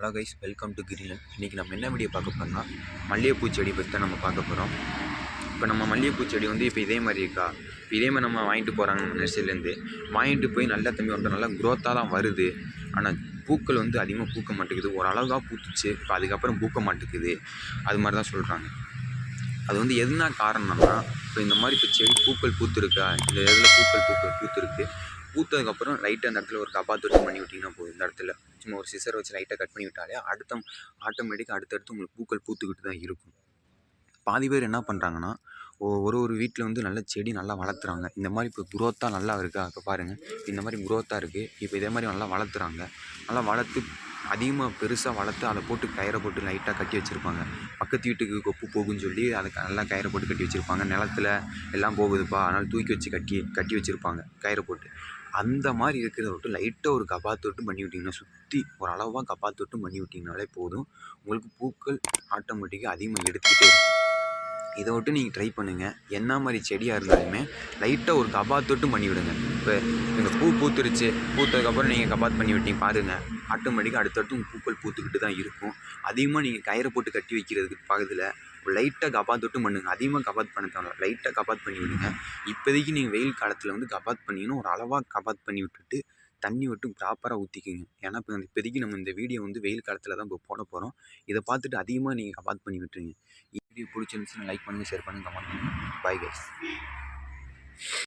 Hello guys welcome to கிரிலன் இன்றைக்கி நம்ம என்ன வீடியோ பார்க்க போகிறோம்னா மல்லிகைப்பூ செடி பற்றி தான் நம்ம பார்க்க போகிறோம் இப்போ நம்ம மல்லிகைப்பூ செடி வந்து இப்போ இதே மாதிரி இருக்கா? இப்போ இதே மாதிரி நம்ம வாங்கிட்டு போகிறாங்க நர்சரிலேருந்து வாங்கிட்டு போய் நல்லா தம்பி வந்து நல்லா க்ரோத்தாக தான் வருது. ஆனால் பூக்கள் வந்து அதிகமாக பூக்க மாட்டேங்குது. ஓரளவு தான் பூத்துச்சு. இப்போ அதுக்கப்புறம் பூக்க மாட்டேங்குது. அது மாதிரி தான் சொல்கிறாங்க அது வந்து எதுனா காரணம்னா இப்போ இந்த மாதிரி இப்போ செடி பூக்கள் பூத்துருக்கா? இந்த இதில் பூக்கள் பூக்கள் பூத்துருக்கு? பூத்ததுக்கப்புறம் லைட்டாக அந்த இடத்துல ஒரு கபாத்தொட்டு பண்ணி விட்டிங்கன்னா போதும் இந்த இடத்துல. சும்மா ஒரு சிசர் வச்சு லைட்டாக கட் பண்ணி விட்டாலே அடுத்த ஆட்டோமேட்டிக்காக அடுத்தடுத்து உங்களுக்கு பூக்கள் பூத்துக்கிட்டு தான் இருக்கும். பாதி பேர் என்ன பண்ணுறாங்கன்னா ஒரு ஒரு வீட்டில் வந்து நல்ல செடி நல்லா வளர்த்துறாங்க. இந்த மாதிரி இப்போ குரோத்தாக நல்லா இருக்கா? இப்போ பாருங்கள் இந்த மாதிரி குரோத்தாக இருக்குது இப்போ இதே மாதிரி நல்லா வளர்த்துறாங்க. நல்லா வளர்த்து அதிகமாக பெருசாக வளர்த்து அதை போட்டு கயிறை போட்டு லைட்டாக கட்டி வச்சுருப்பாங்க. பக்கத்து வீட்டுக்கு கொப்பு போகுன்னு சொல்லி அதை நல்லா கயிறை போட்டு கட்டி வச்சுருப்பாங்க. நிலத்துல எல்லாம் போகுதுப்பா. அதனால் தூக்கி வச்சு கட்டி கட்டி வச்சுருப்பாங்க. கயிறை போட்டு. அந்த மாதிரி இருக்கிறத விட்டு லைட்டாக ஒரு கபாத்தொட்டும் பண்ணி விட்டிங்கன்னா சுற்றி ஒரு அளவாக கபாத்தொட்டும் பண்ணி விட்டிங்கனாலே போதும். உங்களுக்கு பூக்கள் ஆட்டோமேட்டிக்காக அதிகமாக எடுத்துக்கிட்டே இருக்கும். இதை விட்டு நீங்கள் ட்ரை பண்ணுங்கள் என்ன மாதிரி செடியாக இருந்தாலுமே லைட்டாக ஒரு கபாத்தொட்டும் பண்ணி பண்ணிவிடுங்க இப்போ நீங்கள் பூ பூத்துருச்சு. பூத்ததுக்கப்புறம் நீங்கள் கபாத் பண்ணி விட்டீங்க பாருங்கள் ஆட்டோமேட்டிக்காக அடுத்தடுத்து பூக்கள் பூத்துக்கிட்டு தான் இருக்கும். அதிகமாக நீங்கள் கயிறை போட்டு கட்டி வைக்கிறதுக்கு பகுதியில் லைட்டாக கபாத் தொட்டும் பண்ணுங்கள் அதிகமாக கபாத் பண்ண தேவை லைட்டாக கபாத் பண்ணி விடுங்க. இப்போதைக்கு நீங்கள் வெயில் காலத்தில் வந்து கபாத் பண்ணிங்கன்னா ஒரு அளவாக கபாத் பண்ணி விட்டுட்டு தண்ணி விட்டு ப்ராப்பராக ஊற்றிக்கிங்க ஏன்னா இப்போ இப்போதைக்கு நம்ம இந்த வீடியோ வந்து வெயில் காலத்தில் தான் இப்போ போட போகிறோம் இதை பார்த்துட்டு அதிகமாக நீங்கள் கபாத் பண்ணி விட்டுருங்க. வீடியோ பிடிச்சிருந்துச்சுன்னா லைக் பண்ணுங்கள் ஷேர் பண்ணுங்கள் கமெண்ட் பண்ணுங்கள் பாய் கைஸ்